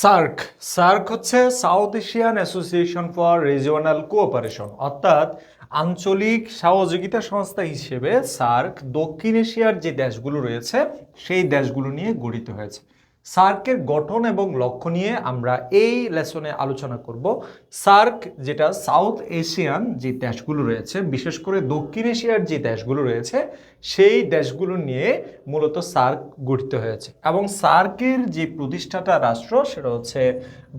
SAARC. SAARC হচ্ছে South Asian Association for Regional Cooperation, অর্থাৎ আঞ্চলিক সহযোগিতা সংস্থা হিসেবে সার্ক দক্ষিণ এশিয়ার যে দেশগুলো রয়েছে, সেই দেশগুলো নিয়ে গঠিত হয়েছে। সার্কের গঠন এবং লক্ষ্য নিয়ে আমরা এই লেসনে আলোচনা করব। সার্ক যেটা সাউথ এশিয়ান যে দেশগুলো রয়েছে, বিশেষ করে দক্ষিণ এশিয়ার যে দেশগুলো রয়েছে, সেই দেশগুলো নিয়ে মূলত সার্ক গঠিত হয়েছে। এবং সার্কের যে প্রতিষ্ঠাতা রাষ্ট্র সেটা হচ্ছে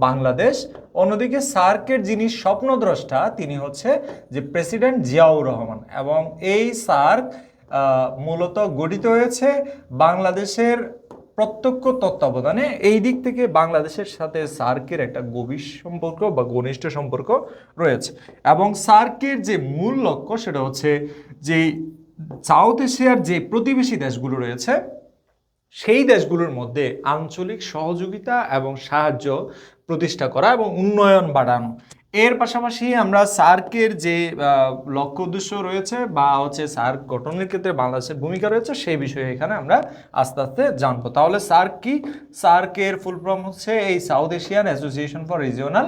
বাংলাদেশ। অন্যদিকে সার্কের যিনি স্বপ্নদ্রষ্টা, তিনি হচ্ছে যে প্রেসিডেন্ট জিয়াউর রহমান। এবং এই সার্ক মূলত গঠিত হয়েছে বাংলাদেশের প্রত্যক্ষ তত্ত্বাবধানে এই দিক থেকে বাংলাদেশের সাথে সার্কের একটা গভীর সম্পর্ক বা ঘনিষ্ঠ সম্পর্ক রয়েছে। এবং সার্কের যে মূল লক্ষ্য সেটা হচ্ছে যে সাউথ এশিয়ার যে প্রতিবেশী দেশগুলো রয়েছে, সেই দেশগুলোর মধ্যে আঞ্চলিক সহযোগিতা এবং সাহায্য প্রতিষ্ঠা করা এবং উন্নয়ন বাড়ানো। এর পাশাপাশি আমরা সার্কের যে লক্ষ্য উদ্দেশ্য রয়েছে বা হচ্ছে সার্ক গঠনের ক্ষেত্রে বাংলাদেশের ভূমিকা রয়েছে, সেই বিষয়ে এখানে আমরা আস্তে আস্তে জানব। তাহলে সার্ক কি? সার্কের ফুল ফর্ম হচ্ছে এই South Asian Association for Regional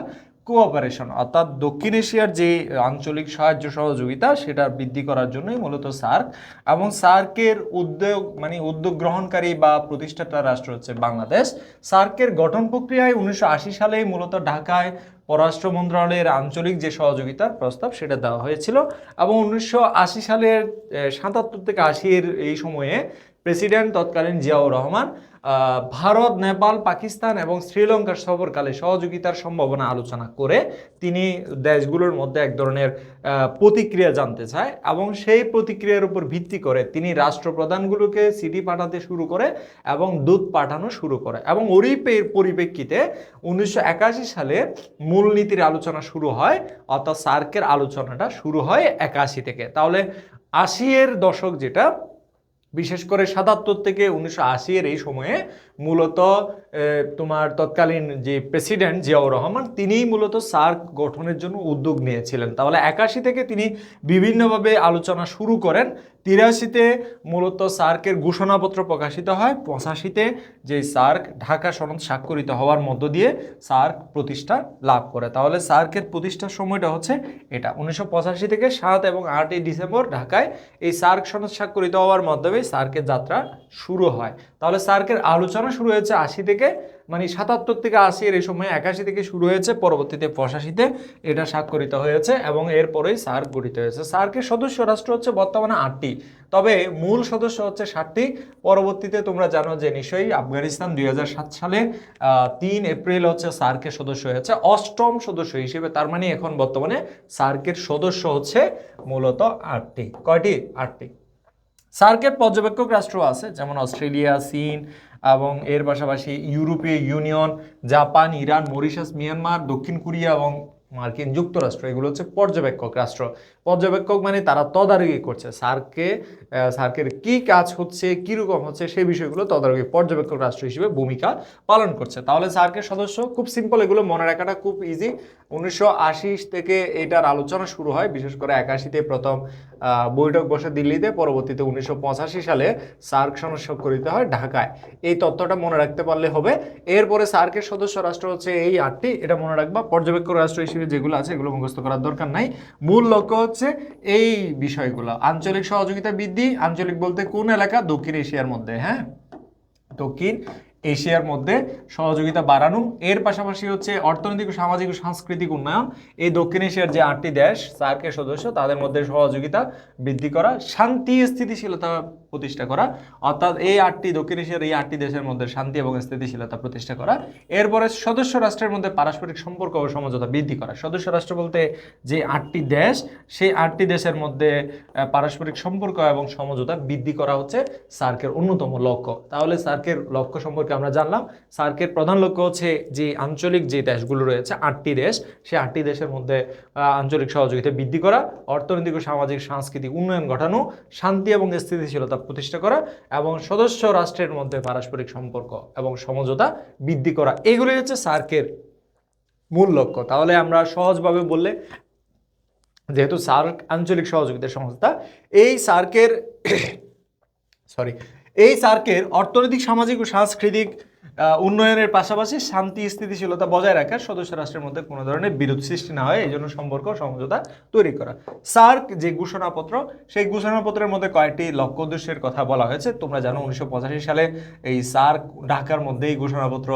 Cooperation অর্থাৎ দক্ষিণ এশিয়ার যে আঞ্চলিক সাহায্য সহযোগিতা, সেটা বৃদ্ধি করার জন্যই মূলত সার্ক। এবং সার্কের উদ্যোগ মানে উদ্যোগ গ্রহণকারী বা প্রতিষ্ঠাতা রাষ্ট্র হচ্ছে বাংলাদেশ। সার্কের গঠন প্রক্রিয়ায় উনিশশো সালেই মূলত ঢাকায় পররাষ্ট্র মন্ত্রণালয়ের আঞ্চলিক যে সহযোগিতার প্রস্তাব, সেটা দেওয়া হয়েছিল। এবং উনিশশো আশি সালের সাতাত্তর থেকে আশির এই সময়ে প্রেসিডেন্ট তৎকালীন জিয়াউর রহমান ভারত, নেপাল, পাকিস্তান এবং শ্রীলঙ্কার সফরকালে সহযোগিতার সম্ভাবনা আলোচনা করে তিনি দেশগুলোর মধ্যে এক ধরনের প্রতিক্রিয়া জানতে চায় এবং সেই প্রতিক্রিয়ার উপর ভিত্তি করে তিনি রাষ্ট্রপ্রধানগুলোকে সিটি পাঠাতে শুরু করে এবং দূত পাঠানো শুরু করে এবং ওরই পরিপ্রেক্ষিতে উনিশশো একাশি সালে মূলনীতির আলোচনা শুরু হয়, অর্থাৎ সার্কের আলোচনাটা শুরু হয় একাশি থেকে। তাহলে আশি এর দশক যেটা বিশেষ করে সাতাত্তর থেকে উনিশশো আশি এর এই সময়ে মূলত তোমার তৎকালীন যে প্রেসিডেন্ট জিয়াউর রহমান, তিনিই মূলত সার্ক গঠনের জন্য উদ্যোগ নিয়েছিলেন। তাহলে একাশি থেকে তিনি বিভিন্নভাবে আলোচনা শুরু করেন। তিরাশিতে মূলত সার্কের ঘোষণাপত্র প্রকাশিত হয়। পঁচাশিতে যে সার্ক ঢাকা সনদ স্বাক্ষরিত হওয়ার মধ্য দিয়ে সার্ক প্রতিষ্ঠা লাভ করে। তাহলে সার্কের প্রতিষ্ঠার সময়টা হচ্ছে এটা। উনিশশো পঁচাশি থেকে সাত এবং আটই ডিসেম্বর ঢাকায় এই সার্ক সনদ স্বাক্ষরিত হওয়ার মাধ্যমে সার্কের যাত্রা শুরু হয়। তাহলে সার্কের আলোচনা শুরু হয়েছে আশি থেকে মানে সাতাত্তর থেকে আশি এর এই সময় একাশি থেকে শুরু হয়েছে, পরবর্তীতে পঁচাশিতে এটা স্বাক্ষরিত হয়েছে এবং এরপরেই সার্ক গঠিত হয়েছে। সার্কের সদস্য রাষ্ট্র হচ্ছে বর্তমানে আটটি, তবে মূল সদস্য হচ্ছে ষাটটি পরবর্তীতে তোমরা জানো যে নিশ্চয়ই আফগানিস্তান দুই সালে তিন এপ্রিল হচ্ছে সার্কের সদস্য হয়েছে, অষ্টম সদস্য হিসেবে তার মানে এখন বর্তমানে সার্কের সদস্য হচ্ছে মূলত আটটি। কয়টি? আটটি। সার্কের পর্যবেক্ষক রাষ্ট্র আছে, যেমন অস্ট্রেলিয়া, চীন এবং এর পাশাপাশি ইউরোপীয় Union, Japan, Iran, Mauritius, Myanmar, দক্ষিণ কোরিয়া এবং মার্কিন যুক্তরাষ্ট্র, এগুলো হচ্ছে পর্যবেক্ষক রাষ্ট্র। পর্যবেক্ষক মানে তারা তদারকি করছে। সার্কে সার্কের কি কাজ হচ্ছে, কীরকম হচ্ছে সেই বিষয়গুলো তদারকি পর্যবেক্ষক রাষ্ট্র হিসেবে ভূমিকা পালন করছে। তাহলে সার্কের সদস্য, খুব সিম্পল এগুলো, মনে রাখাটা খুব ইজি উনিশশো থেকে এটার আলোচনা শুরু হয়, বিশেষ করে একাশিতে প্রথম বৈঠক বসে দিল্লিতে, পরবর্তীতে উনিশশো পঁচাশি সালে সার্ক সনদ স্বাক্ষরিত হয় ঢাকায়। এই তথ্যটা মনে রাখতে পারলে হবে। এরপরে সার্কের সদস্য রাষ্ট্র হচ্ছে এই আটটি। এটা মনে রাখবা, পর্যবেক্ষক রাষ্ট্র হিসেবে যেগুলো আছে এগুলো মুখস্থ করার দরকার নাই। মূল লক্ষ্য হচ্ছে এই বিষয়গুলো। আঞ্চলিক সহযোগিতা বৃদ্ধি, আঞ্চলিক বলতে কোন এলাকা? দক্ষিণ এশিয়ার মধ্যে হ্যাঁ? দক্ষিণ এশিয়ার মধ্যে সহযোগিতা বাড়ানো। এর পাশাপাশি হচ্ছে অর্থনৈতিক ও সামাজিক ও সাংস্কৃতিক উন্নয়ন। এই দক্ষিণ এশিয়ার যে আটটি দেশ, সার্কের সদস্য, তাদের মধ্যে সহযোগিতা বৃদ্ধি করা, শান্তি স্থিতিশীলতা প্রতিষ্ঠা করা। অর্থাৎ এই আটটি, দক্ষিণ এশিয়ার এই আটটি দেশের মধ্যে শান্তি এবং স্থিতিশীলতা প্রতিষ্ঠা করা। এরপরে সদস্য রাষ্ট্রের মধ্যে পারস্পরিক সম্পর্ক ও সমঝোতা বৃদ্ধি করা। সদস্য রাষ্ট্র বলতে যে আটটি দেশ, সেই আটটি দেশের মধ্যে পারস্পরিক সম্পর্ক এবং সমঝোতা বৃদ্ধি করা হচ্ছে সার্কের অন্যতম লক্ষ্য। তাহলে সার্কের লক্ষ্য সম্পর্কে আমরা জানলাম। সার্কের প্রধান লক্ষ্য হচ্ছে যে আঞ্চলিক যে দেশগুলো রয়েছে, আটটি দেশ সেই আটটি দেশের মধ্যে আঞ্চলিক সহযোগিতা বৃদ্ধি করা, অর্থনৈতিক ও সামাজিক, সাংস্কৃতিক উন্নয়ন ঘটানো, শান্তি এবং স্থিতিশীলতা প্রতিষ্ঠা করা এবং সদস্য রাষ্ট্রের মধ্যে পারস্পরিক সম্পর্ক এবং সমঝোতা বৃদ্ধি করা। এগুলোই হচ্ছে সার্কের মূল লক্ষ্য। তাহলে আমরা সহজভাবে বললে, যেহেতু সার্ক আঞ্চলিক সহযোগিতা সংস্থা, এই সার্কের সরি এই সার্কের অর্থনৈতিক, সামাজিক ও সাংস্কৃতিক উন্নয়নের পাশাপাশি শান্তি, স্থিতিশীলতা বজায় রাখার সদস্য রাষ্ট্রের মধ্যে কোনো ধরনের বিরোধ সৃষ্টি না হয় এই জন্য সম্পর্ক সমঝোতা তৈরি করা। সার্ক যে ঘোষণাপত্র, সেই ঘোষণাপত্রের মধ্যে কয়েকটি লক্ষ্য উদ্দেশ্যের কথা বলা হয়েছে। তোমরা জানো, উনিশশো পঁচাশি সালে এই সার্ক ঢাকার মধ্যে এই ঘোষণাপত্র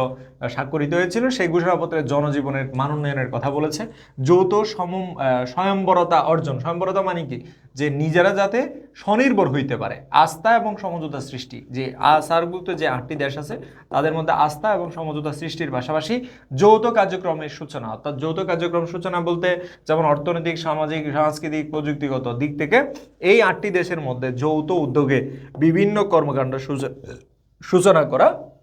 স্বাক্ষরিত হয়েছিল, সেই ঘোষণাপত্রে জনজীবনের মান উন্নয়নের কথা বলেছে। যৌথ সম স্বয়ম্বরতা অর্জন। স্বয়ম্বরতা মানে কি? যে নিজেরা যাতে স্বনির্ভর হইতে পারে। আস্থা এবং সমঝোতা সৃষ্টি। যে আ- সার্কভুক্ত যে আটটি দেশ আছে, তাদের মধ্যে আস্থা এবং সমঝোতা সৃষ্টির পাশাপাশি যৌথ কার্যক্রমের সূচনা। অর্থাৎ যৌথ কার্যক্রম সূচনা বলতে যেমন অর্থনৈতিক, সামাজিক, সাংস্কৃতিক, প্রযুক্তিগত দিক থেকে এই আটটি দেশের মধ্যে যৌথ উদ্যোগে বিভিন্ন কর্মকাণ্ড সূচনা করা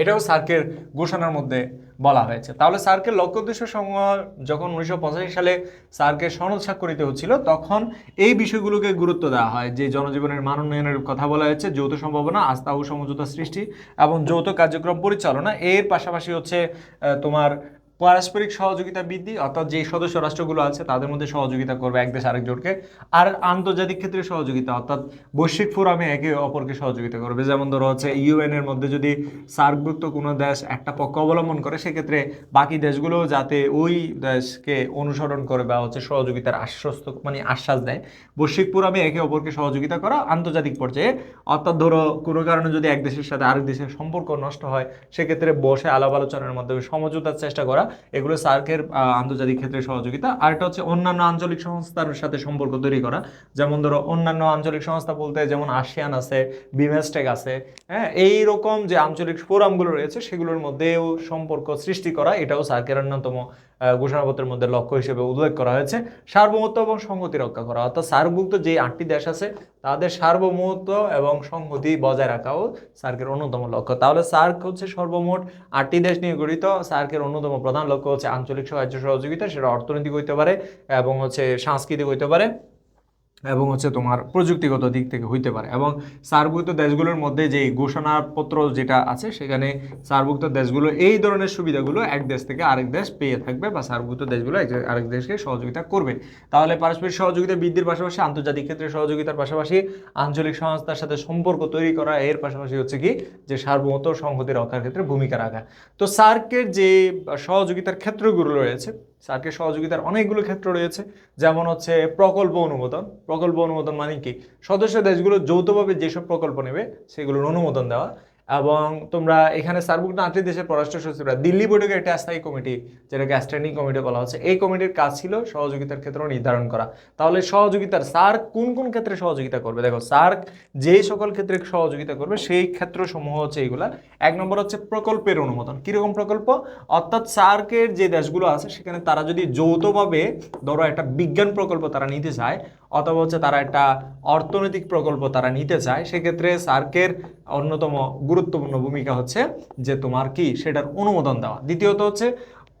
এটাও সার্কের ঘোষণার মধ্যে বলা হয়েছে। তাহলে সার্কের লক্ষ্য উদ্দেশ্য সমূহ যখন উনিশশো পঁচাশি সালে সার্কের সনদ স্বাক্ষরিত হচ্ছিল, তখন এই বিষয়গুলোকে গুরুত্ব দেওয়া হয়, যে জনজীবনের মান উন্নয়নের কথা বলা হয়েছে, যৌথ সম্ভাবনা, আস্থা ও সমঝোতা সৃষ্টি এবং যৌথ কার্যক্রম পরিচালনা। এর পাশাপাশি হচ্ছে তোমার পারস্পরিক সহযোগিতা বৃদ্ধি, অর্থাৎ যে সদস্য রাষ্ট্রগুলো আছে, তাদের মধ্যে সহযোগিতা করবে এক দেশ আরেকজনকে। আর আন্তর্জাতিক ক্ষেত্রে সহযোগিতা, অর্থাৎ বৈশ্বিক ফোরামে একে অপরকে সহযোগিতা করবে। যেমন ধরো হচ্ছে ইউএন এর মধ্যে যদি সার্কভুক্ত কোনো দেশ একটা পক্ষ অবলম্বন করে, সেক্ষেত্রে বাকি দেশগুলো যাতে ওই দেশকে অনুসরণ করে বা হচ্ছে সহযোগিতার আশ্বস্ত মানে আশ্বাস দেয়। বৈশ্বিক ফোরামে একে অপরকে সহযোগিতা করা আন্তর্জাতিক পর্যায়ে। অর্থাৎ ধরো কোনো কারণে যদি এক দেশের সাথে আরেক দেশের সম্পর্ক নষ্ট হয়, সেক্ষেত্রে বসে আলাপ আলোচনার মাধ্যমে সমঝোতার চেষ্টা করা এগুলো সার্কের আন্তর্জাতিক ক্ষেত্রে সহযোগিতা। আর একটা হচ্ছে অন্যান্য আঞ্চলিক সংস্থার সাথে সম্পর্ক তৈরি করা। যেমন ধরো, অন্যান্য আঞ্চলিক সংস্থা বলতে যেমন আসিয়ান আছে, বিমেস্টেক আছে হ্যাঁ এই রকম যে আঞ্চলিক ফোরামগুলো রয়েছে, সেগুলোর মধ্যেও সম্পর্ক সৃষ্টি করা, এটাও সার্কের অন্যতম ঘোষণাপত্রের মধ্যে লক্ষ্য হিসেবে উল্লেখ করা হয়েছে, সার্বভৌমত্ব এবং সংহতি রক্ষা করা। অর্থাৎ সার্কভুক্ত যে আটটি দেশ আছে, তাদের সার্বভৌমত্ব এবং সংহতি বজায় রাখাও সার্কের অন্যতম লক্ষ্য। তাহলে সার্ক হচ্ছে সর্বমোট আটটি দেশ নিয়ে গঠিত। সার্কের অন্যতম প্রধান লক্ষ্য হচ্ছে আঞ্চলিক সাহায্য সহযোগিতা, সেটা অর্থনৈতিক হইতে পারে এবং হচ্ছে সাংস্কৃতিক হইতে পারে। এবং হচ্ছে তোমার প্রযুক্তিগত দিক থেকে হইতে পারে। এবং সার্কভুক্ত দেশগুলোর মধ্যে যে ঘোষণাপত্র যেটা আছে, সেখানে সার্কভুক্ত দেশগুলো এই ধরনের সুবিধাগুলো এক দেশ থেকে আরেক দেশ পেয়ে থাকবে বা সার্কভুক্ত দেশগুলো এক আরেক দেশকে সহযোগিতা করবে। তাহলে পারস্পরিক সহযোগিতা বৃদ্ধির পাশাপাশি, আন্তর্জাতিক ক্ষেত্রে সহযোগিতার পাশাপাশি, আঞ্চলিক সংস্থার সাথে সম্পর্ক তৈরি করা, এর পাশাপাশি হচ্ছে কি? যে সার্বভৌমত্ব ও সংহতি রক্ষার ক্ষেত্রে ভূমিকা রাখা। তো সার্কের যে সহযোগিতার ক্ষেত্রগুলো রয়েছে সার্কের সহযোগিতার অনেকগুলো ক্ষেত্র রয়েছে। যেমন হচ্ছে প্রকল্প অনুমোদন। প্রকল্প অনুমোদন মানে কি? সদস্য দেশগুলো যৌথভাবে যেসব প্রকল্প নেবে, সেগুলোর অনুমোদন দেওয়া। এবং তোমরা এখানে সার্বভৌম আটটি দেশের পররাষ্ট্র সচিবরা দিল্লি বৈঠকের একটা স্থায়ী কমিটি, যেটাকে স্ট্যান্ডিং কমিটি বলা হচ্ছে, এই কমিটির কাজ ছিল সহযোগিতার ক্ষেত্র নির্ধারণ করা। তাহলে সহযোগিতার সার্ক কোন কোন ক্ষেত্রে সহযোগিতা করবে? দেখো, সার্ক যেই সকল ক্ষেত্রে সহযোগিতা করবে, সেই ক্ষেত্র সমূহ হচ্ছে এইগুলা। এক নম্বর হচ্ছে প্রকল্পের অনুমোদন। কীরকম প্রকল্প? অর্থাৎ সার্কের যে দেশগুলো আছে, সেখানে তারা যদি যৌথভাবে ধরো একটা বিজ্ঞান প্রকল্প তারা নিতে চায় অথবা হচ্ছে তারা একটা অর্থনৈতিক প্রকল্প তারা নিতে চায়, সেক্ষেত্রে সার্কের অন্যতম গুরুত্বপূর্ণ ভূমিকা হচ্ছে যে তোমার কি সেটার অনুমোদন দেওয়া। দ্বিতীয়ত হচ্ছে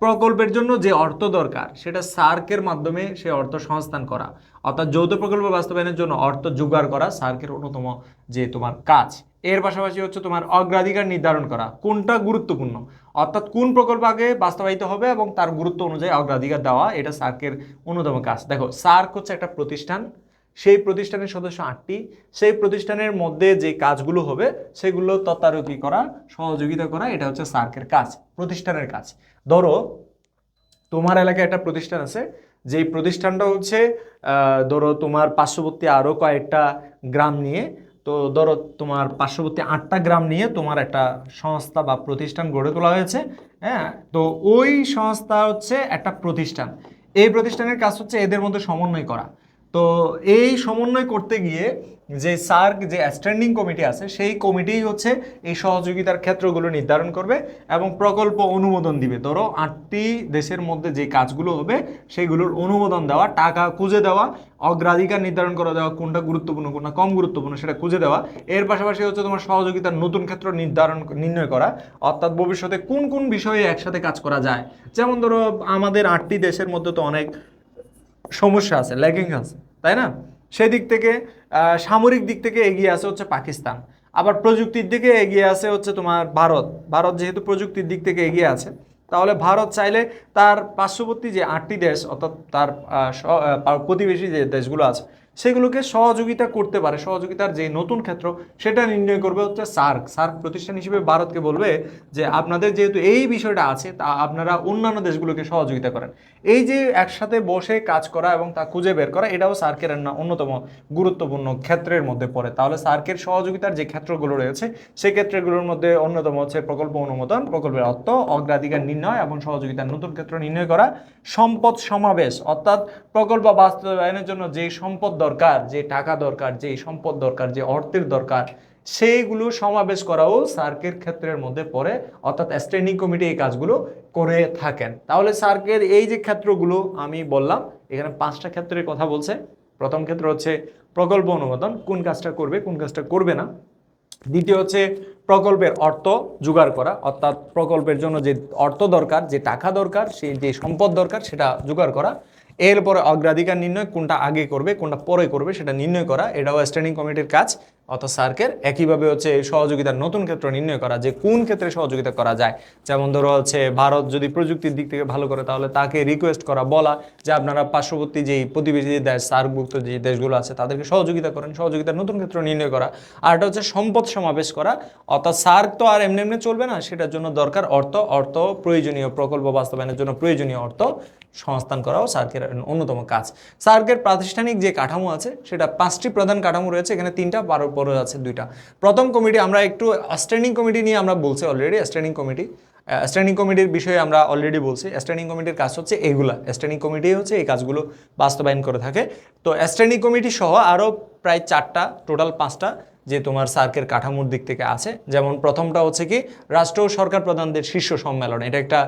প্রকল্পের জন্য যে অর্থ দরকার, সেটা সার্কের মাধ্যমে সে অর্থ সংস্থান করা। অর্থাৎ যৌথ প্রকল্প বাস্তবায়নের জন্য অর্থ জোগাড় করা সার্কের অন্যতম যে তোমার কাজ। এর পাশাপাশি হচ্ছে তোমার অগ্রাধিকার নির্ধারণ করা। কোনটা গুরুত্বপূর্ণ? অর্থাৎ কোন প্রকল্প আগে বাস্তবায়িত হবে এবং তার গুরুত্ব অনুযায়ী অগ্রাধিকার দেওয়া, এটা সার্কের অন্যতম কাজ। দেখো, সার্ক হচ্ছে একটা প্রতিষ্ঠান। সেই প্রতিষ্ঠানের সদস্য আটটি। সেই প্রতিষ্ঠানের মধ্যে যে কাজগুলো হবে, সেগুলো তদারকি করা, সহযোগিতা করা, এটা হচ্ছে সার্কের কাজ, প্রতিষ্ঠানের কাজ। ধরো, তোমার এলাকায় একটা প্রতিষ্ঠান আছে। যেই প্রতিষ্ঠানটা হচ্ছে ধরো তোমার পার্শ্ববর্তী আরও কয়েকটা গ্রাম নিয়ে তো ধরো তোমার পার্শ্ববর্তী আটটা গ্রাম নিয়ে তোমার একটা সংস্থা বা প্রতিষ্ঠান গড়ে তোলা হয়েছে হ্যাঁ? তো ওই সংস্থা হচ্ছে একটা প্রতিষ্ঠান। এই প্রতিষ্ঠানের কাজ হচ্ছে এদের মধ্যে সমন্বয় করা। তো এই সমন্বয় করতে গিয়ে যে সার্ক, যে স্ট্যান্ডিং কমিটি আছে, সেই কমিটিই হচ্ছে এই সহযোগিতার ক্ষেত্রগুলো নির্ধারণ করবে এবং প্রকল্প অনুমোদন দিবে। ধরো আটটি দেশের মধ্যে যে কাজগুলো হবে, সেগুলোর অনুমোদন দেওয়া, টাকা খুঁজে দেওয়া, অগ্রাধিকার নির্ধারণ করে দেওয়া, কোনটা গুরুত্বপূর্ণ, কোনটা কম গুরুত্বপূর্ণ সেটা খুঁজে দেওয়া। এর পাশাপাশি হচ্ছে তোমার সহযোগিতার নতুন ক্ষেত্র নির্ধারণ, নির্ণয় করা। অর্থাৎ ভবিষ্যতে কোন কোন বিষয়ে একসাথে কাজ করা যায়? যেমন ধরো আমাদের আটটি দেশের মধ্যে তো অনেক সমস্যা আছে ল্যাগিং আছে, তাই না? সেদিক থেকে সামরিক দিক থেকে এগিয়ে আছে হচ্ছে পাকিস্তান। আবার প্রযুক্তির দিকে এগিয়ে আছে হচ্ছে তোমার ভারত। ভারত যেহেতু প্রযুক্তির দিক থেকে এগিয়ে আছে, তাহলে ভারত চাইলে তার পার্শ্ববর্তী যে আটটি দেশ, অর্থাৎ তার প্রতিবেশী যে দেশগুলো আছে সেগুলোকে সহযোগিতা করতে পারে। সহযোগিতার যে নতুন ক্ষেত্র, সেটা নির্ণয় করবে হচ্ছে সার্ক। সার্ক প্রতিষ্ঠান হিসেবে ভারতকে বলবে যে, আপনাদের যেহেতু এই বিষয়টা আছে, তা আপনারা অন্যান্য দেশগুলোকে সহযোগিতা করেন। এই যে একসাথে বসে কাজ করা এবং তা খুঁজে বের করা, এটাও সার্কের অন্যতম গুরুত্বপূর্ণ ক্ষেত্রের মধ্যে পড়ে। তাহলে সার্কের সহযোগিতার যে ক্ষেত্রগুলো রয়েছে, সেই ক্ষেত্রগুলোর মধ্যে অন্যতম হচ্ছে প্রকল্প অনুমোদন, প্রকল্পের অর্থ, অগ্রাধিকার নির্ণয় এবং সহযোগিতার নতুন ক্ষেত্র নির্ণয় করা, সম্পদ সমাবেশ। অর্থাৎ প্রকল্প বাস্তবায়নের জন্য যে সম্পদ দরকার, যে টাকা দরকার, যে সম্পদ দরকার, যে অর্থের দরকার, সেইগুলো সমাবেশ করাও সার্কের ক্ষেত্রের মধ্যে পড়ে। অর্থাৎ স্ট্যান্ডিং কমিটি এই কাজগুলো করে থাকেন। তাহলে সার্কের এই যে ক্ষেত্রগুলো আমি বললাম, এখানে পাঁচটা ক্ষেত্রের কথা বলছে। প্রথম ক্ষেত্র হচ্ছে প্রকল্প অনুমোদন, কোন কাজটা করবে, কোন কাজটা করবে না। দ্বিতীয় হচ্ছে প্রকল্পের অর্থ জোগাড় করা, অর্থাৎ প্রকল্পের জন্য যে অর্থ দরকার, যে টাকা দরকার সেই যে সম্পদ দরকার, সেটা জোগাড় করা। এরপরে অগ্রাধিকার নির্ণয় কোনটা আগে করবে, কোনটা পরে করবে সেটা নির্ণয় করা, এটাও স্ট্যান্ডিং কমিটির কাজ। অর্থাৎ সার্কের একইভাবে হচ্ছে সহযোগিতার নতুন ক্ষেত্র নির্ণয় করা, যে কোন ক্ষেত্রে সহযোগিতা করা যায়। যেমন ধরো হচ্ছে ভারত যদি প্রযুক্তির দিক থেকে ভালো করে, তাহলে তাকে রিকোয়েস্ট করা, বলা যে আপনারা পার্শ্ববর্তী যেই প্রতিবেশী যে দেশ, সার্কভুক্ত যে দেশগুলো আছে, তাদেরকে সহযোগিতা করেন, সহযোগিতার নতুন ক্ষেত্র নির্ণয় করা। আর এটা হচ্ছে সম্পদ সমাবেশ করা। অর্থাৎ সার্ক তো আর এমনি এমনি চলবে না, সেটার জন্য দরকার অর্থ অর্থ প্রয়োজনীয়, প্রকল্প বাস্তবায়নের জন্য প্রয়োজনীয় অর্থ। সংস্থান করাও সার্কের অন্যতম কাজ। সার্কের প্রাতিষ্ঠানিক যে কাঠামো আছে, সেটা পাঁচটি প্রধান কাঠামো রয়েছে, এখানে তিনটা, বারো বড় আছে দুইটা। প্রথম কমিটি আমরা একটু স্ট্যান্ডিং কমিটি নিয়ে আমরা বলছি অলরেডি স্ট্যান্ডিং কমিটি। স্ট্যান্ডিং কমিটির বিষয়ে আমরা অলরেডি বলছি। স্ট্যান্ডিং কমিটির কাজ হচ্ছে এগুলা। স্ট্যান্ডিং কমিটি হচ্ছে এই কাজগুলো বাস্তবায়ন করে থাকে। তো স্ট্যান্ডিং কমিটি সহ আরও প্রায় চারটা, টোটাল পাঁচটা যে তোমার সার্কের কাঠামোর দিক থেকে আছে। যেমন প্রথমটা হচ্ছে কি, রাষ্ট্র ও সরকার প্রধানদের শীর্ষ সম্মেলন। এটা একটা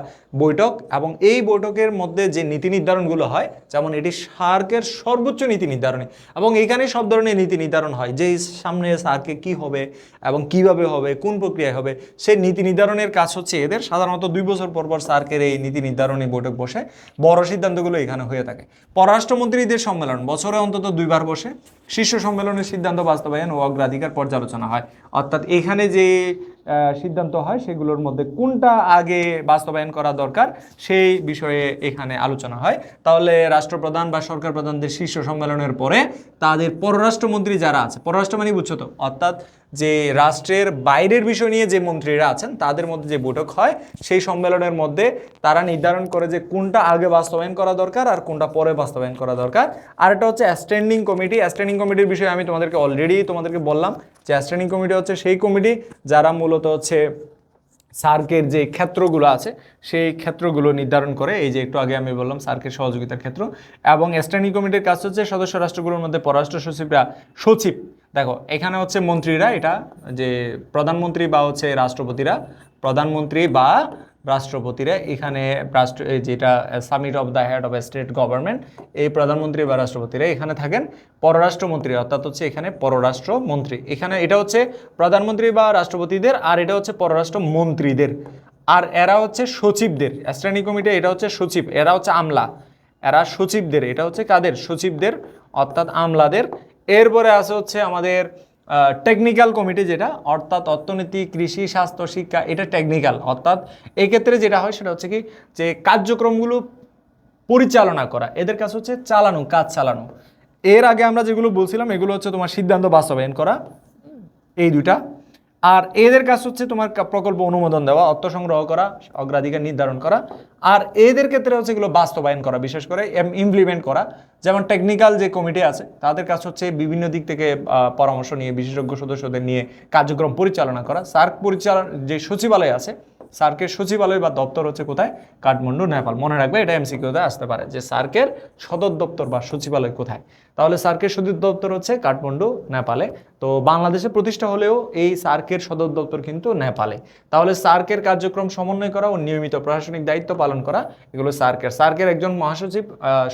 বৈঠক এবং এই বৈঠকের মধ্যে যে নীতি নির্ধারণগুলো হয়, যেমন এটি সার্কের সর্বোচ্চ নীতি নির্ধারণী এবং এখানে সব ধরনের নীতি নির্ধারণ হয়। যে সামনে সার্কে কি হবে এবং কীভাবে হবে, কোন প্রক্রিয়ায় হবে, সেই নীতি নির্ধারণের কাজ হচ্ছে এদের। সাধারণত দুই বছর পর পর সার্কের এই নীতি নির্ধারণী বৈঠক বসে। বড় সিদ্ধান্তগুলো এখানে হয়ে থাকে। পররাষ্ট্রমন্ত্রীদের সম্মেলন, বছরে অন্তত দুইবার বসে। শীর্ষ সম্মেলনের সিদ্ধান্ত বাস্তবায়ন ও অগ্রাধিকার পর্যালোচনা হয়। অর্থাৎ এখানে যে সিদ্ধান্ত হয় সেগুলোর মধ্যে কোনটা আগে বাস্তবায়ন করা দরকার সেই বিষয়ে এখানে আলোচনা হয়। তাহলে রাষ্ট্রপ্রধান বা সরকার প্রধানদের শীর্ষ সম্মেলনের পরে তাদের পররাষ্ট্রমন্ত্রী যারা আছে পররাষ্ট্র মানে বুঝছ তো? অর্থাৎ যে রাষ্ট্রের বাইরের বিষয় নিয়ে যে মন্ত্রীরা আছেন, তাদের মধ্যে যে বৈঠক হয়, সেই সম্মেলনের মধ্যে তারা নির্ধারণ করে যে কোনটা আগে বাস্তবায়ন করা দরকার আর কোনটা পরে বাস্তবায়ন করা দরকার। আর এটা হচ্ছে স্ট্যান্ডিং কমিটি স্ট্যান্ডিং কমিটির বিষয়ে আমি তোমাদেরকে অলরেডি তোমাদেরকে বললাম যে স্ট্যান্ডিং কমিটি হচ্ছে সেই কমিটি যারা মূলত হচ্ছে সার্কের যে ক্ষেত্রগুলো আছে, সেই ক্ষেত্রগুলো নির্ধারণ করে। এই যে একটু আগে আমি বললাম সার্কের সহযোগিতার ক্ষেত্র। এবং স্ট্যান্ডিং কমিটির কাজ হচ্ছে সদস্য রাষ্ট্রগুলোর মধ্যে পররাষ্ট্র সচিবরা সচিব দেখো, এখানে হচ্ছে মন্ত্রীরা, এটা যে প্রধানমন্ত্রী বা হচ্ছে রাষ্ট্রপতিরা, প্রধানমন্ত্রী বা রাষ্ট্রপতিরা, এখানে রাষ্ট্র যেটা summit of the head of state government এই প্রধানমন্ত্রী বা রাষ্ট্রপতিরা এখানে থাকেন। পররাষ্ট্রমন্ত্রী, অর্থাৎ হচ্ছে এখানে পররাষ্ট্রমন্ত্রী। এখানে এটা হচ্ছে প্রধানমন্ত্রী বা রাষ্ট্রপতিদের, আর এটা হচ্ছে পররাষ্ট্র মন্ত্রীদের আর এরা হচ্ছে সচিবদের। স্ট্যান্ডিং কমিটি, এটা হচ্ছে সচিব, এরা হচ্ছে আমলা। এরা সচিবদের, এটা হচ্ছে কাদের? সচিবদের, অর্থাৎ আমলাদের। এরপরে আছে হচ্ছে আমাদের টেকনিক্যাল কমিটি যেটা, অর্থাৎ অর্থনীতি, কৃষি, স্বাস্থ্য, শিক্ষা, এটা টেকনিক্যাল অর্থাৎ এক্ষেত্রে ক্ষেত্রে যেটা হয় সেটা হচ্ছে কি, যে কার্যক্রমগুলো পরিচালনা করা, এদের কাছে হচ্ছে চালানো, কাজ চালানো। এর আগে আমরা যেগুলো বলছিলাম, এগুলো হচ্ছে তোমার সিদ্ধান্ত বাস্তবায়ন করা। এই দুইটা। আর এদের কাজ হচ্ছে তোমার প্রকল্প অনুমোদন দেওয়া, অর্থ সংগ্রহ করা, অগ্রাধিকার নির্ধারণ করা। আর এদের ক্ষেত্রে হচ্ছে এগুলো বাস্তবায়ন করা, বিশেষ করে ইমপ্লিমেন্ট করা। যেমন টেকনিক্যাল যে কমিটি আছে, তাদের কাজ হচ্ছে বিভিন্ন দিক থেকে পরামর্শ নিয়ে, বিশেষজ্ঞ সদস্যদের নিয়ে কার্যক্রম পরিচালনা করা। সার্ক পরিচালনা, যে সচিবালয় আছে, সার্কের সচিবালয় বা দপ্তর হচ্ছে কোথায়? কাঠমান্ডু, নেপাল। মনে রাখবে এটা এমসিকিউতে আসতে পারে যে সার্কের সদর দপ্তর বা সচিবালয় কোথায়? তাহলে সার্কের সদর দপ্তর হচ্ছে কাঠমান্ডু, নেপালে। তো বাংলাদেশে প্রতিষ্ঠা হলেও এই সার্কের সদর দপ্তর কিন্তু নেপালে। তাহলে সার্কের কার্যক্রম সমন্বয় করা ও নিয়মিত প্রশাসনিক দায়িত্ব পালন করা, এগুলো সার্কের। সার্কের একজন মহাসচিব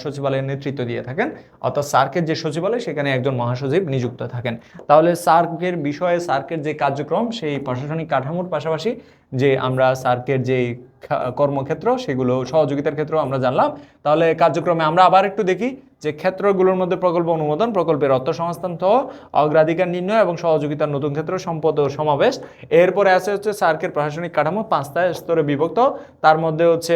সচিবালয়ের নেতৃত্ব দিয়ে থাকেন। অর্থাৎ সার্কের যে সচিবালয়, সেখানে একজন মহাসচিব নিযুক্ত থাকেন। তাহলে সার্কের বিষয়ে সার্কের যে কার্যক্রম, সেই প্রশাসনিক কাঠামোর পাশাপাশি যে আমরা সার্কের যে কর্মক্ষেত্র, সেগুলো, সহযোগিতার ক্ষেত্রেও আমরা জানলাম। তাহলে কার্যক্রমে আমরা আবার একটু দেখি যে ক্ষেত্রগুলোর মধ্যে প্রকল্প অনুমোদন, প্রকল্পের অর্থ সংস্থান সহ অগ্রাধিকার নির্ণয় এবং সহযোগিতার নতুন ক্ষেত্র, সম্পদ ও সমাবেশ। এরপরে আছে হচ্ছে সার্কের প্রশাসনিক কাঠামো, পাঁচটা স্তরে বিভক্ত। তার মধ্যে হচ্ছে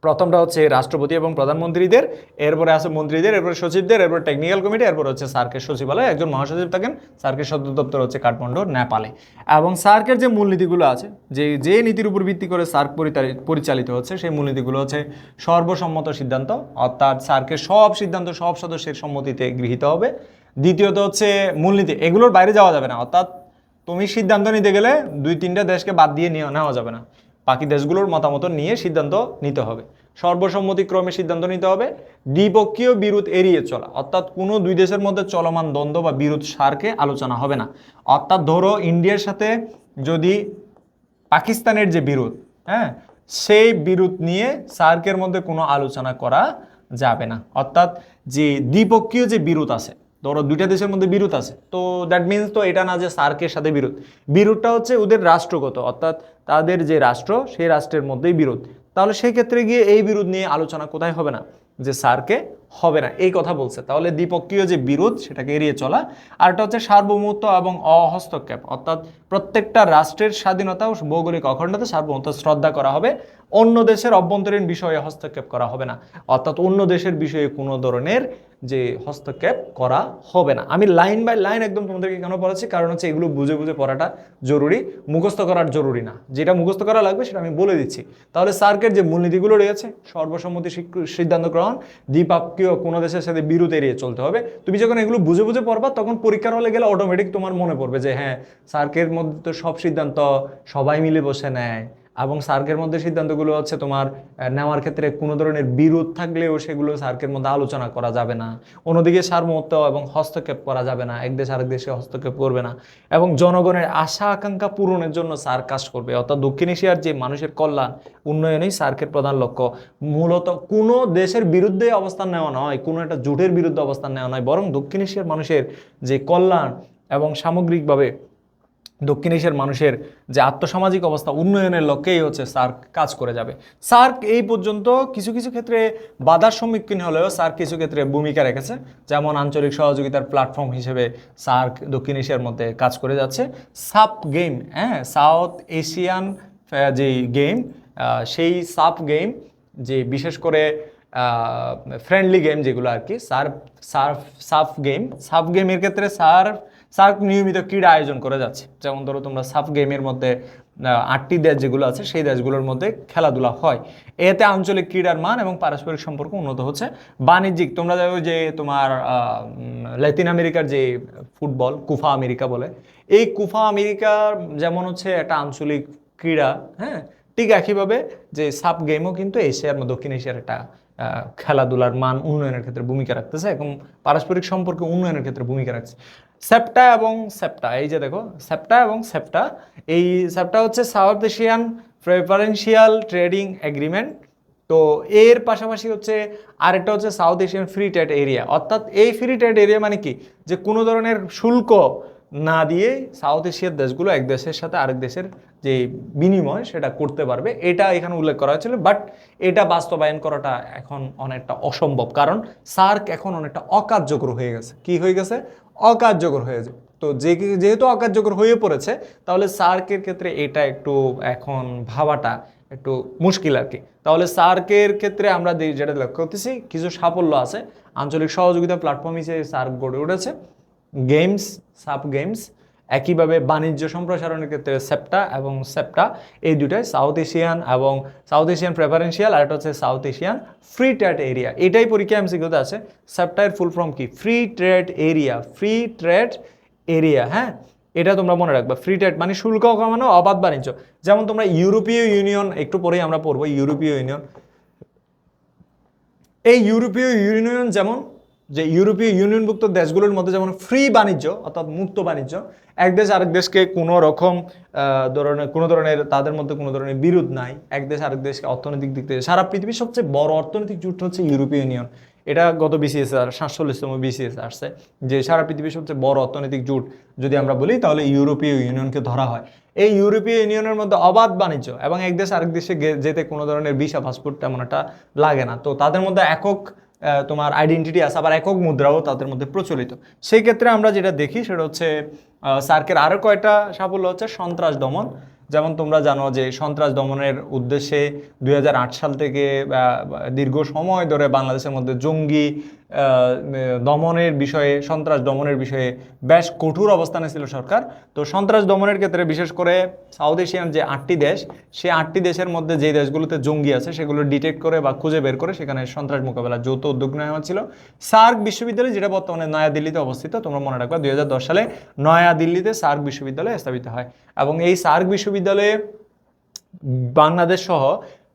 প্রথমটা হচ্ছে রাষ্ট্রপতি এবং প্রধানমন্ত্রীদের, এরপরে আছে মন্ত্রীদের, এরপরে সচিবদের, এরপরে টেকনিক্যাল কমিটি এরপর হচ্ছে সার্কের সচিবালয়, একজন মহাসচিব থাকেন সার্কের সদর দপ্তর হচ্ছে কাঠমান্ডু নেপালে। এবং সার্কের যে মূলনীতিগুলো আছে, যে যে নীতির উপর ভিত্তি করে সার্ক পরিচালি- পরিচালিত হচ্ছে, সেই মূলনীতিগুলো হচ্ছে সর্বসম্মত সিদ্ধান্ত, অর্থাৎ সার্কের সব সিদ্ধান্ত, সব সদস্যের সম্মতিতে গৃহীত হবে। দ্বিতীয়ত হচ্ছে মূলনীতি, এগুলোর বাইরে যাওয়া যাবে না, অর্থাৎ তুমি সিদ্ধান্ত নিতে গেলে দুই তিনটা দেশকে বাদ দিয়ে নেওয়া যাবে না। বাকি দেশগুলোর মতামত নিয়ে সিদ্ধান্ত নিতে হবে। সর্বসম্মতিক্রমে সিদ্ধান্ত নিতে হবে, দ্বিপক্ষীয় বিরোধ এড়িয়ে চলা। অর্থাৎ কোনো দুই দেশের মধ্যে চলমান দ্বন্দ্ব বা বিরোধ সারকে আলোচনা হবে না। অর্থাৎ ধরো, ইন্ডিয়ার সাথে যদি পাকিস্তানের যে বিরোধ হ্যাঁ সেই বিরোধ নিয়ে সার্কের মধ্যে কোনো আলোচনা করা যাবে না। অর্থাৎ যে দ্বিপক্ষীয় যে বিরোধ আছে ধরো দুইটা দেশের মধ্যে বিরোধ আছে। তো দ্যাট মিন্স তো এটা না যে সার্কের সাথে বিরোধ। বিরোধটা হচ্ছে ওদের রাষ্ট্রগত, অর্থাৎ তাদের যে রাষ্ট্র, সেই রাষ্ট্রের মধ্যেই বিরোধ। তাহলে সেই ক্ষেত্রে গিয়ে এই বিরোধ নিয়ে আলোচনা কোথায় হবে না? যে স্যারকে হবে না। এই কথা বলছে। তাহলে দ্বিপক্ষীয় যে বিরোধ, সেটাকে এড়িয়ে চলা। আর এটা হচ্ছে সার্বভৌমত্ব এবং অহস্তক্ষেপ। অর্থাৎ প্রত্যেকটা রাষ্ট্রের স্বাধীনতা ও ভৌগোলিক অখণ্ডতা সার্বভৌমত্ব শ্রদ্ধা করা হবে। অন্য দেশের অভ্যন্তরীণ বিষয়ে হস্তক্ষেপ করা হবে না। অর্থাৎ অন্য দেশের বিষয়ে কোনো ধরনের যে হস্তক্ষেপ করা হবে না। আমি লাইন বাই লাইন একদম তোমাদেরকে কেন পড়াচ্ছি? কারণ হচ্ছে এগুলো বুঝে বুঝে পড়াটা জরুরি, মুখস্থ করার জরুরি না। যেটা মুখস্থ করা লাগবে সেটা আমি বলে দিচ্ছি। তাহলে সার্কের যে মূলনীতিগুলো রয়েছে, সর্বসম্মতি সিদ্ধান্ত গ্রহণ, দ্বিপাক্ষীয় কোনো দেশের সাথে বিরোধ এড়িয়ে চলতে হবে। তুমি যখন এগুলো বুঝে বুঝে পড়বা, তখন পরীক্ষার হলে গেলে অটোমেটিক তোমার মনে পড়বে যে হ্যাঁ সার্কের মধ্যে তো সব সিদ্ধান্ত সবাই মিলে বসে নেয়। এবং সার্কের মধ্যে সিদ্ধান্তগুলো হচ্ছে তোমার নেওয়ার ক্ষেত্রে কোনো ধরনের বিরোধ থাকলেও সেগুলো সার্কের মধ্যে আলোচনা করা যাবে না। অন্যদিকে সার্বমত্ব এবং হস্তক্ষেপ করা যাবে না। এক দেশ আরেক দেশে হস্তক্ষেপ করবে না। এবং জনগণের আশা আকাঙ্ক্ষা পূরণের জন্য সার কাজ করবে। অর্থাৎ দক্ষিণ এশিয়ার যে মানুষের কল্যাণ, উন্নয়নেই সার্কের প্রধান লক্ষ্য। মূলত কোনো দেশের বিরুদ্ধে অবস্থান নেওয়া নয়, কোনো একটা জোটের বিরুদ্ধে অবস্থান নেওয়া নয়। বরং দক্ষিণ এশিয়ার মানুষের যে কল্যাণ এবং সামগ্রিকভাবে দক্ষিণ এশিয়ার মানুষের যে আত্মসামাজিক অবস্থা উন্নয়নের লক্ষ্যেই হচ্ছে সার্ক কাজ করে যাবে। সার্ক এই পর্যন্ত কিছু কিছু ক্ষেত্রে বাধার সম্মুখীন হলেও সার্ক কিছু ক্ষেত্রে ভূমিকা রেখেছে। যেমন আঞ্চলিক সহযোগিতার প্ল্যাটফর্ম হিসেবে সার্ক দক্ষিণ এশিয়ার মধ্যে কাজ করে যাচ্ছে। সাপ গেম হ্যাঁ সাউথ এশিয়ান যে গেম সেই সাপ গেম, যে বিশেষ করে ফ্রেন্ডলি গেম যেগুলো আর কি, সার্ফ সার্ফ, সাফ গেম। সাফ গেমের ক্ষেত্রে সার্ফ সার্ক নিয়মিত ক্রীড়া আয়োজন করে যাচ্ছে। যেমন ধরো তোমরা সাফ গেমের মধ্যে আটটি দেশ যেগুলো আছে, সেই দেশগুলোর মধ্যে খেলাধুলা হয়। এতে আঞ্চলিক ক্রীড়ার মান এবং পারস্পরিক সম্পর্ক উন্নত হচ্ছে। বাণিজ্যিক, তোমরা দেখো যে তোমার ল্যাতিন আমেরিকার যে ফুটবল, কুফা আমেরিকা বলে, এই কুফা আমেরিকার যেমন হচ্ছে একটা আঞ্চলিক ক্রীড়া হ্যাঁ ঠিক একইভাবে যে সাব গেমও কিন্তু এশিয়ার, দক্ষিণ এশিয়ার একটা খেলাধুলার মান উন্নয়নের ক্ষেত্রে ভূমিকা রাখতেছে এবং পারস্পরিক সম্পর্ক উন্নয়নের ক্ষেত্রে ভূমিকা রাখছে। সেপ্টা এবং সেপ্টা, এই যে দেখো, সেপ্টা এবং সেপ্টা, এই সেপ্টা হচ্ছে South Asian Preferential Trading Agreement. তো এর পাশাপাশি হচ্ছে আরেকটা হচ্ছে South Asian Free Trade Area. অর্থাৎ এই ফ্রি ট্রেড এরিয়া মানে কি? যে কোনো ধরনের শুল্ক না দিয়ে সাউথ এশিয়ার দেশগুলো এক দেশের সাথে আরেক দেশের যে বিনিময় সেটা করতে পারবে, এটা এখানে উল্লেখ করা হয়েছিল বাট এটা বাস্তবায়ন করাটা এখন অনেকটা অসম্ভব, কারণ সার্ক এখন অনেকটা অকার্যকর হয়ে গেছে। কি হয়ে গেছে? অকার্যকর হয়ে তো যে যেহেতু অকার্যকর হয়ে পড়েছে, তাহলে সার্কের ক্ষেত্রে এটা একটু এখন ভাবাটা একটু মুশকিল আর কি। তাহলে সার্কের ক্ষেত্রে আমরা যেটা লক্ষ্য করতেছি, কিছু সাফল্য আছে। আঞ্চলিক সহযোগিতা প্ল্যাটফর্ম হিসেবে সার্ক গড়ে উঠেছে। গেমস সাব গেমস একইভাবে বাণিজ্য সম্প্রসারণের ক্ষেত্রে সেপ্টা এবং সেপ্টা, এই দুটাই সাউথ এশিয়ান এবং সাউথ এশিয়ান প্রেফারেন্সিয়াল আর একটা হচ্ছে South Asian Free Trade Area এটাই পরীক্ষা এমসিকিউতে আছে। সেপ্টার ফুল ফর্ম কি? Free trade area free trade area হ্যাঁ? এটা তোমরা মনে রাখবা। ফ্রি ট্রেড মানে শুল্ক কমানো, অবাধ বাণিজ্য। যেমন তোমরা ইউরোপীয় ইউনিয়ন, একটু পরেই আমরা পড়ব, ইউরোপীয় ইউনিয়ন। এই ইউরোপীয় ইউনিয়ন যেমন যে ইউরোপীয় ইউনিয়নভুক্ত দেশগুলোর মধ্যে যেমন ফ্রি বাণিজ্য, অর্থাৎ মুক্ত বাণিজ্য, এক দেশ আরেক দেশকে কোনো রকম ধরনের, কোনো ধরনের তাদের মধ্যে কোনো ধরনের বিরোধ নাই। এক দেশ আরেক দেশকে অর্থনৈতিক দিক থেকে, সারা পৃথিবীর সবচেয়ে বড় অর্থনৈতিক জোট হচ্ছে ইউরোপীয় ইউনিয়ন। এটা গত বিসিএস আর সাতচল্লিশতম বিসিএস আসছে, যে সারা পৃথিবীর সবচেয়ে বড় অর্থনৈতিক জোট যদি আমরা বলি, তাহলে ইউরোপীয় ইউনিয়নকে ধরা হয়। এই ইউরোপীয় ইউনিয়নের মধ্যে অবাধ বাণিজ্য এবং এক দেশ আরেক দেশে যেতে কোনো ধরনের ভিসা, পাসপোর্ট তেমন একটা লাগে না। তো তাদের মধ্যে একক তোমার আইডেন্টিটি আছে, আবার একক মুদ্রাও তাদের মধ্যে প্রচলিত। সেই ক্ষেত্রে আমরা যেটা দেখি সেটা হচ্ছে সার্কের আরও কয়টা সাফল্য হচ্ছে? সন্ত্রাস দমন। যেমন তোমরা জানো যে সন্ত্রাস দমনের উদ্দেশ্যে দুই হাজার আট সাল থেকে দীর্ঘ সময় ধরে বাংলাদেশের মধ্যে জঙ্গি দমনের বিষয়ে, সন্ত্রাস দমনের বিষয়ে বেশ কঠোর অবস্থানে ছিল সরকার। তো সন্ত্রাস দমনের ক্ষেত্রে বিশেষ করে সাউথ এশিয়ান যে আটটি দেশ, সেই আটটি দেশের মধ্যে যে দেশগুলোতে জঙ্গি আছে, সেগুলো ডিটেক্ট করে বা খুঁজে বের করে সেখানে সন্ত্রাস মোকাবেলা, যৌথ উদ্যোগ নেওয়া হয়েছিল। সার্ক বিশ্ববিদ্যালয়, যেটা বর্তমানে নয়াদিল্লিতে অবস্থিত, তোমরা মনে রাখবা, দুই হাজার দশ সালে নয়াদিল্লিতে সার্ক বিশ্ববিদ্যালয় স্থাপিত হয়। এবং এই সার্ক বিশ্ববিদ্যালয়ে বাংলাদেশ সহ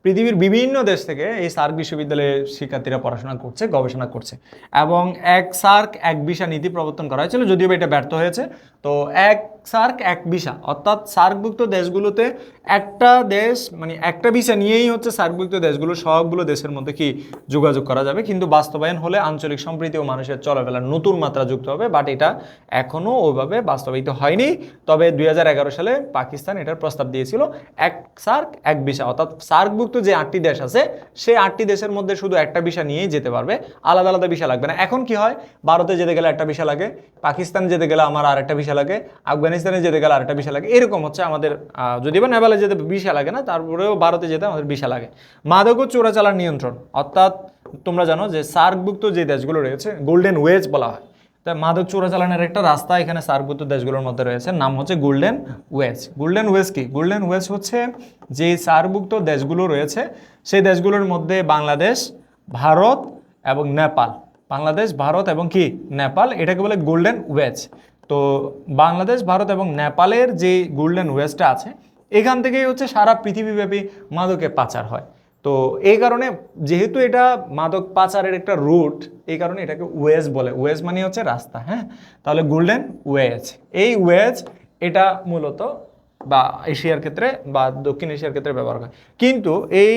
পৃথিবীর বিভিন্ন দেশ থেকে এই সার্ক বিশ্ববিদ্যালয়ে শিক্ষার্থীরা পড়াশোনা করছে, গবেষণা করছে। এবং এক সার্ক, এক ভিসা নীতি প্রবর্তন করা হয়েছিল, যদিও এটা ব্যর্থ হয়েছে। তো এক সার্ক, এক ভিসা। অর্থাৎ সার্কভুক্ত দেশগুলোতে একটা দেশ মানে একটা ভিসা নিয়েই হচ্ছে সার্কভুক্ত দেশগুলো, সবগুলো দেশের মধ্যে কি যোগাযোগ করা যাবে? কিন্তু বাস্তবায়ন হলে আঞ্চলিক সম্প্রীতি ও মানুষের চলাফেরার নতুন মাত্রা যুক্ত হবে বাট এটা এখনও ওইভাবে বাস্তবায়িত হয়নি। তবে দু হাজার এগারো সালে পাকিস্তান এটার প্রস্তাব দিয়েছিল, এক সার্ক, এক ভিসা। অর্থাৎ সার্কভুক্ত যে আটটি দেশ আছে, সেই আটটি দেশের মধ্যে শুধু একটা ভিসা নিয়েই যেতে পারবে। আলাদা আলাদা ভিসা লাগবে না। এখন কি হয়? ভারতে যেতে গেলে একটা ভিসা লাগে, পাকিস্তান যেতে গেলে আমার আর একটা ভিসা লাগে, আফগানিস্তানে যেতে গেলে আরেকটা ভিসা লাগে। এরকম হচ্ছে আমাদের যদিও বা নেপালে যেতে ভিসা লাগে না, তারপরেও ভারতে যেতে আমাদের ভিসা লাগে। মাদক ও চোরাচালান নিয়ন্ত্রণ। অর্থাৎ তোমরা জানো যে সার্কভুক্ত যে দেশগুলো রয়েছে গোল্ডেন ওয়েজ বলা হয়, তা মাদক চোরাচালানের একটা রাস্তা এখানে সার্কভুক্ত দেশগুলোর মধ্যে রয়েছে, নাম হচ্ছে গোল্ডেন ওয়েজ গোল্ডেন ওয়েজ কি? গোল্ডেন ওয়েজ হচ্ছে যে সার্কভুক্ত দেশগুলো রয়েছে, সেই দেশগুলোর মধ্যে বাংলাদেশ, ভারত এবং নেপাল। বাংলাদেশ, ভারত এবং কি? নেপাল, এটাকে বলে গোল্ডেন ওয়েজ তো বাংলাদেশ, ভারত এবং নেপালের যে গোল্ডেন ওয়েস্টটা আছে, এখান থেকেই হচ্ছে সারা পৃথিবীব্যাপী মাদকে পাচার হয়। তো এই কারণে যেহেতু এটা মাদক পাচারের একটা রুট এই কারণে এটাকে ওয়েজ বলে। ওয়েজ মানে হচ্ছে রাস্তা হ্যাঁ? তাহলে গোল্ডেন ওয়েজ এই ওয়েজ এটা মূলত বা এশিয়ার ক্ষেত্রে বা দক্ষিণ এশিয়ার ক্ষেত্রে ব্যবহার হয়। কিন্তু এই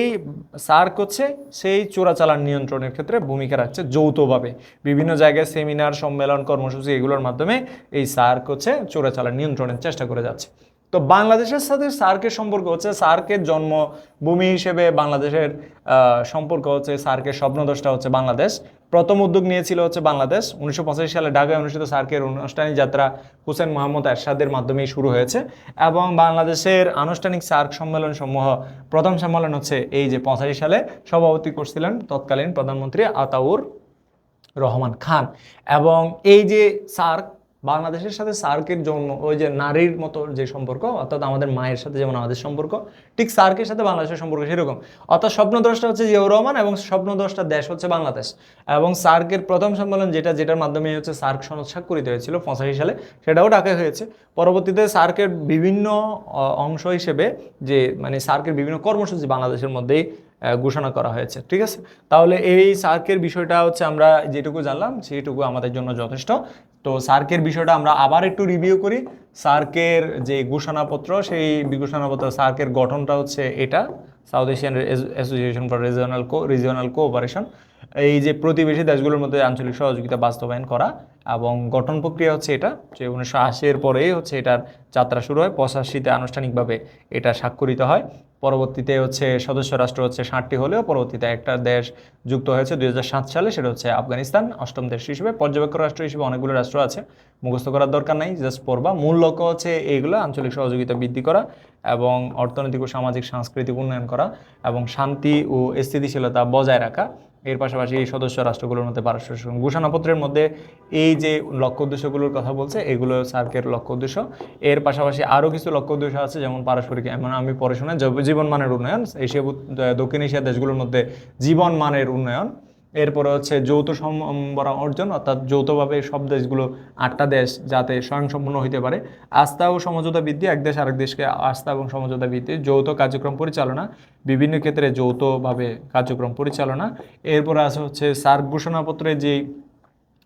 সার্ক হচ্ছে সেই চোরাচালান নিয়ন্ত্রণের ক্ষেত্রে ভূমিকা রাখছে যৌথভাবে। বিভিন্ন জায়গায় সেমিনার, সম্মেলন, কর্মসূচি এগুলোর মাধ্যমে এই সার্ক হচ্ছে চোরাচালান নিয়ন্ত্রণের চেষ্টা করে যাচ্ছে। তো বাংলাদেশের সাথে সার্কের সম্পর্ক হচ্ছে সার্কের জন্মভূমি হিসেবে বাংলাদেশের সম্পর্ক হচ্ছে সার্কের স্বপ্নদশটা হচ্ছে বাংলাদেশ। প্রথম উদ্যোগ নিয়েছিল হচ্ছে বাংলাদেশ। উনিশশো পঁচাশি সালে ঢাকায় অনুষ্ঠিত সার্কের আনুষ্ঠানিক যাত্রা হুসেন মোহাম্মদ এরশাদের মাধ্যমেই শুরু হয়েছে এবং বাংলাদেশের আনুষ্ঠানিক সার্ক সম্মেলন সমূহ, প্রথম সম্মেলন হচ্ছে এই যে পঁচাশি সালে সভাপতি করছিলেন তৎকালীন প্রধানমন্ত্রী আতাউর রহমান খান। এবং এই যে সার্ক বাংলাদেশের সাথে সার্কের জন্য, ওই যে নারীর মতো যে সম্পর্ক, অর্থাৎ আমাদের মায়ের সাথে যেমন আমাদের সম্পর্ক, ঠিক সার্কের সাথে বাংলাদেশের সম্পর্ক সেরকম। অর্থাৎ স্বপ্নদ্রষ্টা হচ্ছে জিয়াউর রহমান এবং স্বপ্নদ্রষ্টার দেশ হচ্ছে বাংলাদেশ। এবং সার্কের প্রথম সম্মেলন যেটা, যেটার মাধ্যমে হচ্ছে সার্ক সনদ স্বাক্ষরিত হয়েছিল পঁচাশি সালে, সেটাও ঢাকায় হয়েছে। পরবর্তীতে সার্কের বিভিন্ন অংশ হিসেবে যে মানে সার্কের বিভিন্ন কর্মসূচি বাংলাদেশের মধ্যেই ঘোষণা করা হয়েছে, ঠিক আছে? তাহলে এই সার্কের বিষয়টা হচ্ছে আমরা যেটুকু জানলাম, সেইটুকু আমাদের জন্য যথেষ্ট। তো সার্কের বিষয়টা আমরা আবার একটু রিভিউ করি। সার্কের যে ঘোষণাপত্র, সেই ঘোষণাপত্র, সার্কের গঠনটা হচ্ছে এটা South Asian Association for Regional co Regional Cooperation এই যে প্রতিবেশী দেশগুলোর মধ্যে আঞ্চলিক সহযোগিতা বাস্তবায়ন করা এবং গঠন প্রক্রিয়া হচ্ছে এটা, যে উনিশশো আশির পরেই হচ্ছে এটার যাত্রা শুরু হয়। পঁচাশিতে আনুষ্ঠানিকভাবে এটা স্বাক্ষরিত হয়। পরবর্তীতে হচ্ছে সদস্য রাষ্ট্র হচ্ছে ষাটটি হলেও পরবর্তীতে একটা দেশ যুক্ত হয়েছে দুই হাজার সাত সালে, সেটা হচ্ছে আফগানিস্তান, অষ্টম দেশ হিসেবে। পর্যবেক্ষক রাষ্ট্র হিসেবে অনেকগুলো রাষ্ট্র আছে, মুখস্থ করার দরকার নাই জাস্ট পড়বা। মূল লক্ষ্য হচ্ছে এইগুলো, আঞ্চলিক সহযোগিতা বৃদ্ধি করা এবং অর্থনৈতিক ও সামাজিক, সাংস্কৃতিক উন্নয়ন করা এবং শান্তি ও স্থিতিশীলতা বজায় রাখা। এর পাশাপাশি এই সদস্য রাষ্ট্রগুলোর মধ্যে পারস্পরিক। ঘোষণাপত্রের মধ্যে এই যে লক্ষ্য উদ্দেশ্যগুলোর কথা বলছে, এগুলো সার্কের লক্ষ্য উদ্দেশ্য এর পাশাপাশি আরও কিছু লক্ষ্য উদ্দেশ্য আছে, যেমন পারস্পরিক এমন আমি পড়ে জীবন মানের উন্নয়ন, এশিয়া, দক্ষিণ এশিয়া দেশগুলোর মধ্যে জীবন মানের উন্নয়ন এরপরে হচ্ছে যৌথ সম্বরা অর্জন, অর্থাৎ যৌথভাবে সব দেশগুলো আটটা দেশ যাতে স্বয়ংসম্পূর্ণ হইতে পারে। আস্থা ও সমঝোতা বৃদ্ধি, এক দেশ আরেক দেশকে আস্থা এবং সমঝোতা বৃদ্ধি, যৌথ কার্যক্রম পরিচালনা, বিভিন্ন ক্ষেত্রে যৌথভাবে কার্যক্রম পরিচালনা। এরপরে আছে হচ্ছে সার্ক ঘোষণাপত্রে যেই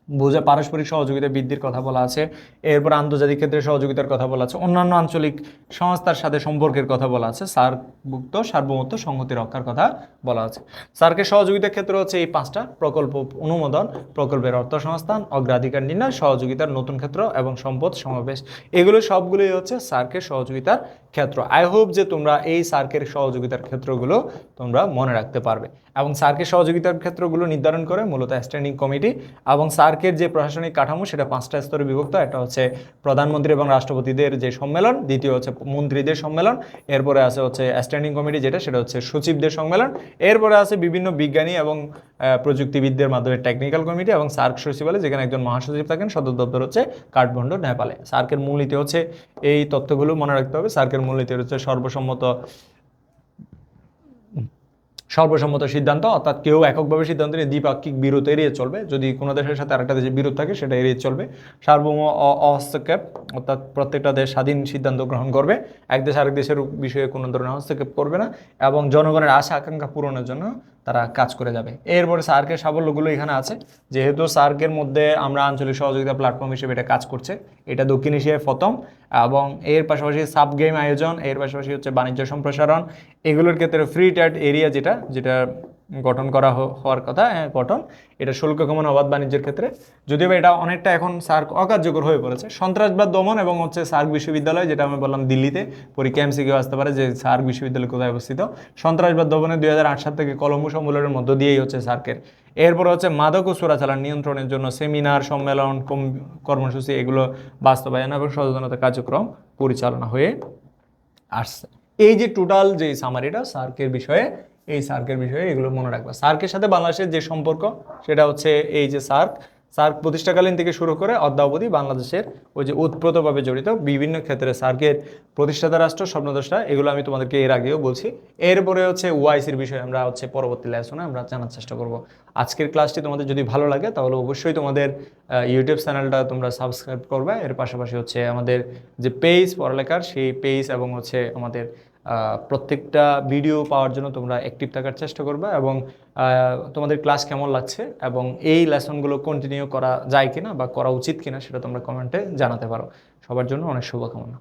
বোঝা পারস্পরিক সহযোগিতা বৃদ্ধির কথা বলা আছে, এরপর আন্তর্জাতিক ক্ষেত্রে সহযোগিতার কথা বলা আছে, অন্যান্য আঞ্চলিক সংস্থার সাথে সম্পর্কের কথা বলা আছে সার্কভুক্ত সার্বভৌমত্ব, সংহতি রক্ষার কথা বলা আছে। সার্কের সহযোগিতার ক্ষেত্রে হচ্ছে এই পাঁচটা প্রকল্প অনুমোদন, প্রকল্পের অর্থ সংস্থান, অগ্রাধিকার নির্ণয়, সহযোগিতার নতুন ক্ষেত্র এবং সম্পদ সমাবেশ। এগুলো সবগুলোই হচ্ছে সার্কের সহযোগিতার ক্ষেত্র। আই হোপ যে তোমরা এই সার্কের সহযোগিতার ক্ষেত্রগুলো তোমরা মনে রাখতে পারবে। এবং সার্কের সহযোগিতার ক্ষেত্রগুলো নির্ধারণ করে মূলত স্ট্যান্ডিং কমিটি এবং সার্কের যে প্রশাসনিক কাঠামো, সেটা পাঁচটা স্তরে বিভক্ত। একটা হচ্ছে প্রধানমন্ত্রী এবং রাষ্ট্রপতিদের যে সম্মেলন, দ্বিতীয় হচ্ছে মন্ত্রীদের সম্মেলন, এরপরে আছে হচ্ছে স্ট্যান্ডিং কমিটি যেটা, সেটা হচ্ছে সচিবদের সম্মেলন, এরপরে আছে বিভিন্ন বিজ্ঞানী এবং প্রযুক্তিবিদদের মাধ্যমে টেকনিক্যাল কমিটি এবং সার্ক সচিবালয়, যেখানে একজন মহাসচিব থাকেন, সদর দপ্তর হচ্ছে কাঠমান্ডু, নেপালে। সার্কের মূলনীতি হচ্ছে এই তথ্যগুলো মনে রাখতে হবে। সার্কের মূলনীতি হচ্ছে সর্বসম্মত সর্বসম্মত সিদ্ধান্ত, অর্থাৎ কেউ এককভাবে সিদ্ধান্ত নিয়ে দ্বিপাক্ষিক বিরোধ এড়িয়ে চলবে। যদি কোনো দেশের সাথে আরেকটা দেশের বিরোধ থাকে, সেটা এড়িয়ে চলবে। সার্বভৌম অহস্তক্ষেপ, অর্থাৎ প্রত্যেকটা দেশ স্বাধীন সিদ্ধান্ত গ্রহণ করবে। এক দেশ আরেক দেশের বিষয়ে কোনো ধরনের হস্তক্ষেপ করবে না এবং জনগণের আশা আকাঙ্ক্ষা পূরণের জন্য তারা কাজ করে যাবে। এরপরে সার্কের সাফল্যগুলো এখানে আছে। যেহেতু সার্কের মধ্যে আমরা আঞ্চলিক সহযোগিতা প্ল্যাটফর্ম হিসেবে এটা কাজ করছে, এটা দক্ষিণ এশিয়ায় প্রথম এবং এর পাশাপাশি সাব গেম আয়োজন, এর পাশাপাশি হচ্ছে বাণিজ্য সম্প্রসারণ। এগুলোর ক্ষেত্রে ফ্রি টাইট এরিয়া যেটা যেটা গঠন করা হওয়ার কথা গঠন। এটা শুল্ক কমন অবাধ বাণিজ্যের ক্ষেত্রে। যদিও এটা অনেকটা এখন সার্ক অকার্যকর হয়ে পড়েছে। সন্ত্রাসবাদ দমন এবং হচ্ছে সার্ক বিশ্ববিদ্যালয়, যেটা আমি বললাম দিল্লিতে, পরীক্ষা এমসিকিউ আসতে পারে, যে সার্ক বিশ্ববিদ্যালয় কোথায় অবস্থিত। সন্ত্রাসবাদ দমনে দুই সাল থেকে কলম্বো সম্মেলনের মধ্য দিয়েই হচ্ছে সার্কের। এরপর হচ্ছে মাদক ও চোরাচালান নিয়ন্ত্রণের জন্য সেমিনার, সম্মেলন কর্মসূচি, এগুলো বাস্তবায়ন এবং সচেতনতা কার্যক্রম পরিচালনা হয়ে আসছে। এই যে টোটাল যে সামারিটা সার্কের বিষয়ে এই সার্কের বিষয়ে এগুলো মনে রাখবা। সার্কের সাথে বাংলাদেশের যে সম্পর্ক, সেটা হচ্ছে এই যে সার্ক সার্ক প্রতিষ্ঠাকালীন থেকে শুরু করে অদ্যাবধি বাংলাদেশের ওই যে ওতপ্রোতভাবে জড়িত বিভিন্ন ক্ষেত্রে সার্কের প্রতিষ্ঠাতা রাষ্ট্র, স্বপ্নদ্রষ্টা, এগুলো আমি তোমাদেরকে এর আগেও বলছি। এরপরে হচ্ছে ওআইসির বিষয়ে আমরা হচ্ছে পরবর্তী লেসনে আমরা জানার চেষ্টা করব। আজকের ক্লাসটি তোমাদের যদি ভালো লাগে, তাহলে অবশ্যই তোমাদের ইউটিউব চ্যানেলটা তোমরা সাবস্ক্রাইব করবে। এর পাশাপাশি হচ্ছে আমাদের যে পেজ পড়ালেখার, সেই পেজ এবং হচ্ছে আমাদের প্রত্যেকটা ভিডিও পাওয়ার জন্য তোমরা অ্যাক্টিভ থাকার চেষ্টা করবে এবং তোমাদের ক্লাস কেমন লাগছে এবং এই লেসনগুলো কন্টিনিউ করা যায় কিনা বা করা উচিত কিনা সেটা তোমরা কমেন্টে জানাতে পারো। সবার জন্য অনেক শুভকামনা।